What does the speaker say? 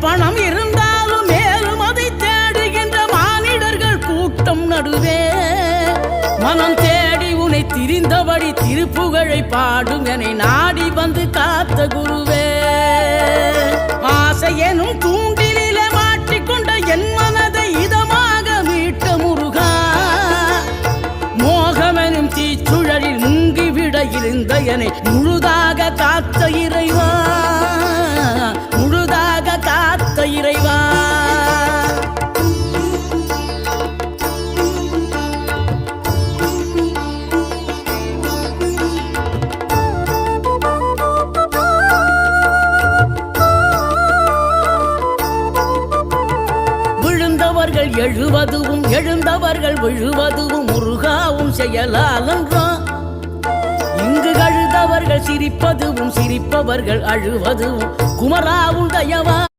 பணம் இருந்தாலும் மேலும் அதை தேடுகின்ற மானிடர்கள் கூட்டம் நடுவே. மனம் தேடி உனை திரிந்தபடி திருப்புகழை பாடும் என நாடி வந்து காத்த குருவே. ஆசை தூண்டிலே மாட்டிக்கொண்ட என் மனதை இதமாக மீட்ட முருகா. மோகமெனும் தீச்சுழலில் முங்கிவிட இருந்த என முழுதா எழுந்தவர்கள் எழுவதுவும் எழுந்தவர்கள் விழுவதுவும் முருகாவும் செயலாலன்றோ இங்கு கழுதவர்கள் சிரிப்பதுவும் சிரிப்பவர்கள் அழுவதுவும் குமராவும் தயவா